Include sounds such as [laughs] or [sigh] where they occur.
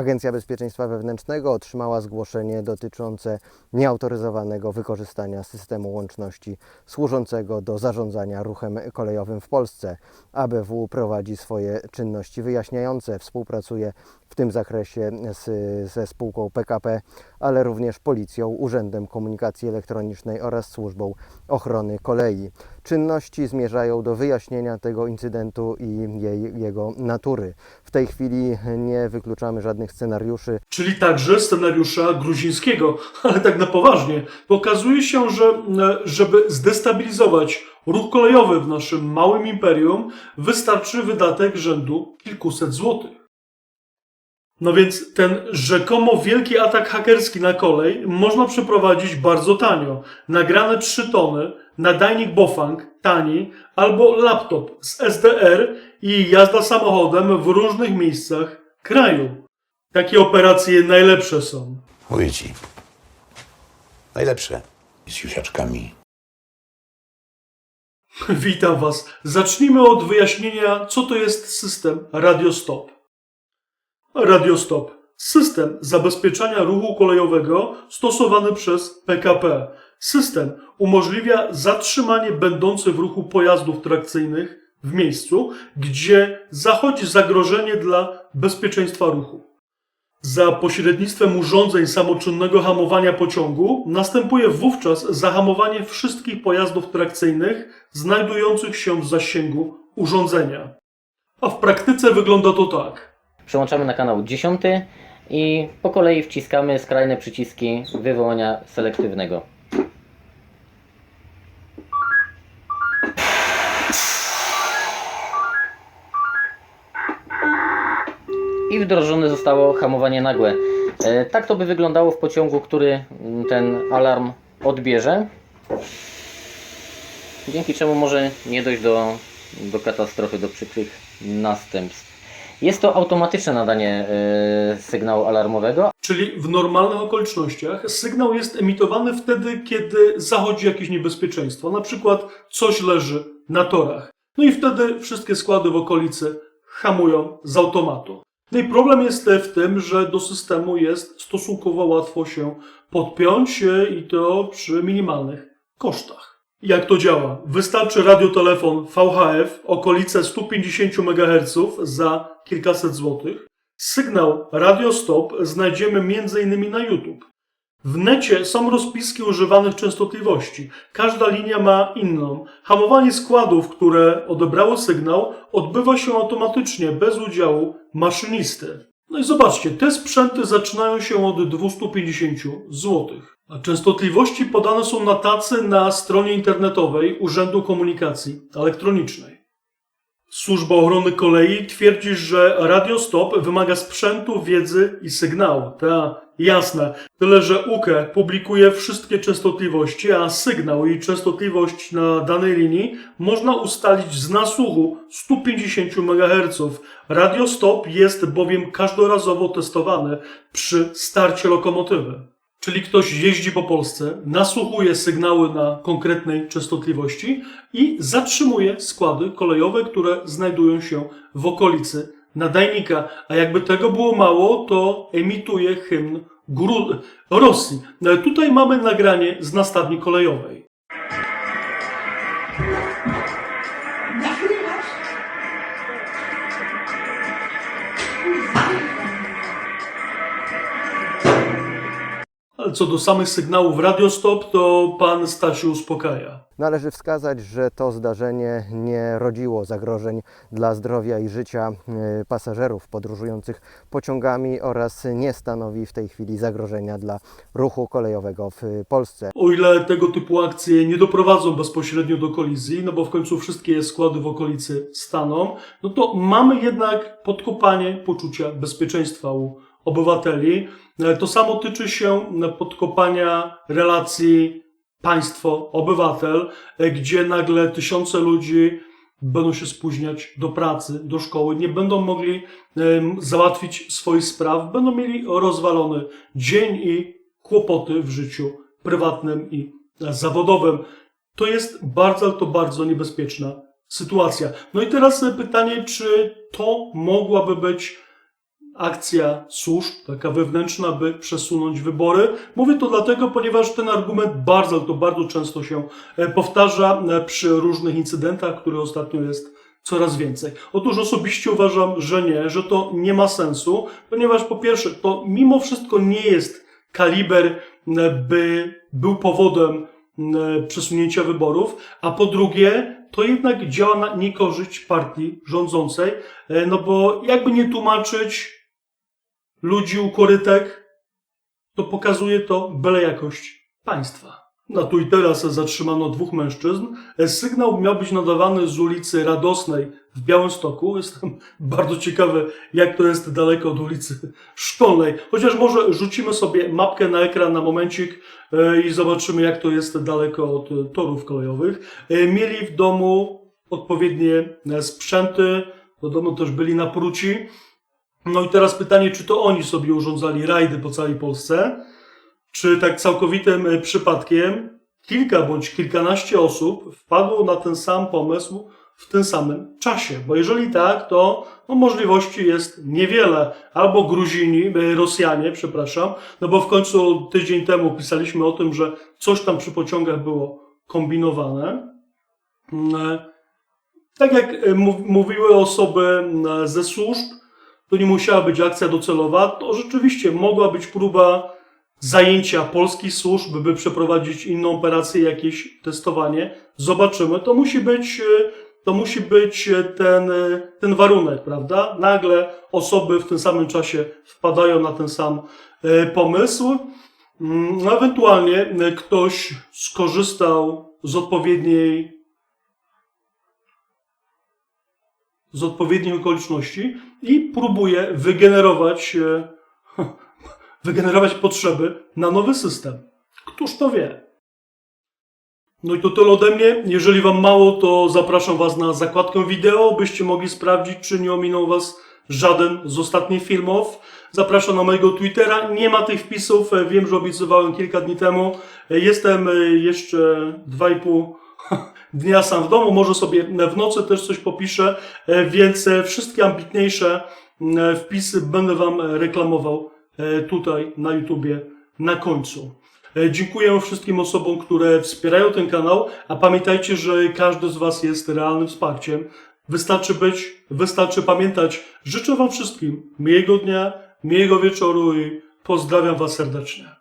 Agencja Bezpieczeństwa Wewnętrznego otrzymała zgłoszenie dotyczące nieautoryzowanego wykorzystania systemu łączności służącego do zarządzania ruchem kolejowym w Polsce. ABW prowadzi swoje czynności wyjaśniające, współpracuje w tym zakresie z, ze spółką PKP, ale również Policją, Urzędem Komunikacji Elektronicznej oraz Służbą Ochrony Kolei. Czynności zmierzają do wyjaśnienia tego incydentu i jej, jego natury. W tej chwili nie wykluczamy żadnych scenariuszy. czyli także scenariusza gruzińskiego, ale tak na poważnie. Okazuje się, że żeby zdestabilizować ruch kolejowy w naszym małym imperium, wystarczy wydatek rzędu kilkuset złotych. No więc ten rzekomo wielki atak hakerski na kolej można przeprowadzić bardzo tanio. Nagrane 3 tony, nadajnik Bofang, tani, albo laptop z SDR i jazda samochodem w różnych miejscach kraju. Takie operacje najlepsze są. Mówię ci. Najlepsze. Z siusiaczkami. [laughs] Witam Was. Zacznijmy od wyjaśnienia, co to jest system Radiostop. Radiostop. System zabezpieczania ruchu kolejowego stosowany przez PKP. System umożliwia zatrzymanie będących w ruchu pojazdów trakcyjnych w miejscu, gdzie zachodzi zagrożenie dla bezpieczeństwa ruchu. Za pośrednictwem urządzeń samoczynnego hamowania pociągu następuje wówczas zahamowanie wszystkich pojazdów trakcyjnych znajdujących się w zasięgu urządzenia. A w praktyce wygląda to tak. Przełączamy na kanał 10 i po kolei wciskamy skrajne przyciski wywołania selektywnego. I wdrożone zostało hamowanie nagłe. E, Tak to by wyglądało w pociągu, który mm, ten alarm odbierze. Dzięki czemu może nie dojść do, do katastrofy, do przykrych następstw. Jest to automatyczne nadanie e, sygnału alarmowego, Czyli w normalnych okolicznościach sygnał jest emitowany wtedy, kiedy zachodzi jakieś niebezpieczeństwo. Na przykład coś leży na torach. No i wtedy wszystkie składy w okolicy hamują z automatu. No i problem jest w tym, że do systemu jest stosunkowo łatwo się podpiąć e, i to przy minimalnych kosztach. Jak to działa? Wystarczy radiotelefon VHF, okolice 150 MHz za kilkaset złotych. Sygnał radiostop znajdziemy m.in. na YouTube. W necie są rozpiski używanych częstotliwości. Każda linia ma inną. Hamowanie składów, które odebrały sygnał, odbywa się automatycznie, bez udziału maszynisty. No i zobaczcie, te sprzęty zaczynają się od 250 zł. Częstotliwości podane są na tacy na stronie internetowej Urzędu Komunikacji Elektronicznej. Służba Ochrony Kolei twierdzi, że radiostop wymaga sprzętu, wiedzy i sygnału. Ta, jasne. Tyle, że UKE publikuje wszystkie częstotliwości, a sygnał i częstotliwość na danej linii można ustalić z nasłuchu 150 MHz. Radiostop jest bowiem każdorazowo testowany przy starcie lokomotywy. Czyli ktoś jeździ po Polsce, nasłuchuje sygnały na konkretnej częstotliwości i zatrzymuje składy kolejowe, które znajdują się w okolicy nadajnika. A jakby tego było mało, to emituje hymn Gru- Rosji. No, ale tutaj mamy nagranie z nastawni kolejowej. Co do samych sygnałów radiostop, to pan Stasiu uspokaja. Należy wskazać, że to zdarzenie nie rodziło zagrożeń dla zdrowia i życia e, pasażerów podróżujących pociągami oraz nie stanowi w tej chwili zagrożenia dla ruchu kolejowego w Polsce. O ile tego typu akcje nie doprowadzą bezpośrednio do kolizji, no bo w końcu wszystkie składy w okolicy staną, no to mamy jednak podkopanie poczucia bezpieczeństwa u obywateli. E, To samo tyczy się e, podkopania relacji państwo-obywatel, e, gdzie nagle tysiące ludzi będą się spóźniać do pracy, do szkoły, nie będą mogli załatwić swoich spraw, będą mieli rozwalony dzień i kłopoty w życiu prywatnym i zawodowym. To jest bardzo, to bardzo niebezpieczna sytuacja. No i teraz e, pytanie, czy to mogłaby być akcja służb, taka wewnętrzna, by przesunąć wybory. Mówię to dlatego, ponieważ ten argument bardzo, to bardzo często się e, powtarza e, przy różnych incydentach, które ostatnio jest coraz więcej. Otóż osobiście uważam, że nie, że to nie ma sensu, ponieważ po pierwsze, to mimo wszystko nie jest kaliber, by był powodem przesunięcia wyborów, a po drugie, to jednak działa na niekorzyść partii rządzącej, e, no bo jakby nie tłumaczyć ludzi u korytek, to pokazuje to byle jakość państwa. Na tu i teraz zatrzymano dwóch mężczyzn. Sygnał miał być nadawany z ulicy Radosnej w Białymstoku. Jestem [laughs] bardzo ciekawy, jak to jest daleko od ulicy Szkolnej. Chociaż może rzucimy sobie mapkę na ekran na momencik e, i zobaczymy, jak to jest daleko od torów kolejowych. E, Mieli w domu odpowiednie e, sprzęty. Do domu też byli napruci. No i teraz pytanie, czy to oni sobie urządzali rajdy po całej Polsce, czy tak całkowitym e, przypadkiem kilka bądź kilkanaście osób wpadło na ten sam pomysł w tym samym czasie. Bo jeżeli tak, to no, możliwości jest niewiele. Albo Gruzini, e, Rosjanie, przepraszam, no bo w końcu tydzień temu pisaliśmy o tym, że coś tam przy pociągach było kombinowane. Mm, e, Tak jak mów- mówiły osoby mm, ze służb, to nie musiała być akcja docelowa, to rzeczywiście mogła być próba zajęcia polskich służb, by przeprowadzić inną operację, jakieś testowanie. Zobaczymy. To musi być, e, to musi być e, ten, e, ten warunek, prawda? Nagle osoby w tym samym czasie wpadają na ten sam pomysł. Mm, ewentualnie ktoś skorzystał z odpowiedniej z odpowiednich okoliczności i próbuje wygenerować, e, [laughs] wygenerować potrzeby na nowy system. Któż to wie? No i to tyle ode mnie. Jeżeli Wam mało, to zapraszam Was na zakładkę wideo, byście mogli sprawdzić, czy nie ominął Was żaden z ostatnich filmów. Zapraszam na mojego Twittera. Nie ma tych wpisów. e, Wiem, że obiecywałem kilka dni temu. E, Jestem jeszcze dwa i pół [laughs] dnia sam w domu. Może sobie w nocy też coś popiszę, e, więc e, wszystkie ambitniejsze e, wpisy będę Wam reklamował tutaj na YouTubie na końcu. Dziękuję wszystkim osobom, które wspierają ten kanał, a pamiętajcie, że każdy z Was jest realnym wsparciem. Wystarczy być, wystarczy pamiętać. Życzę Wam wszystkim miłego dnia, miłego wieczoru i pozdrawiam Was serdecznie.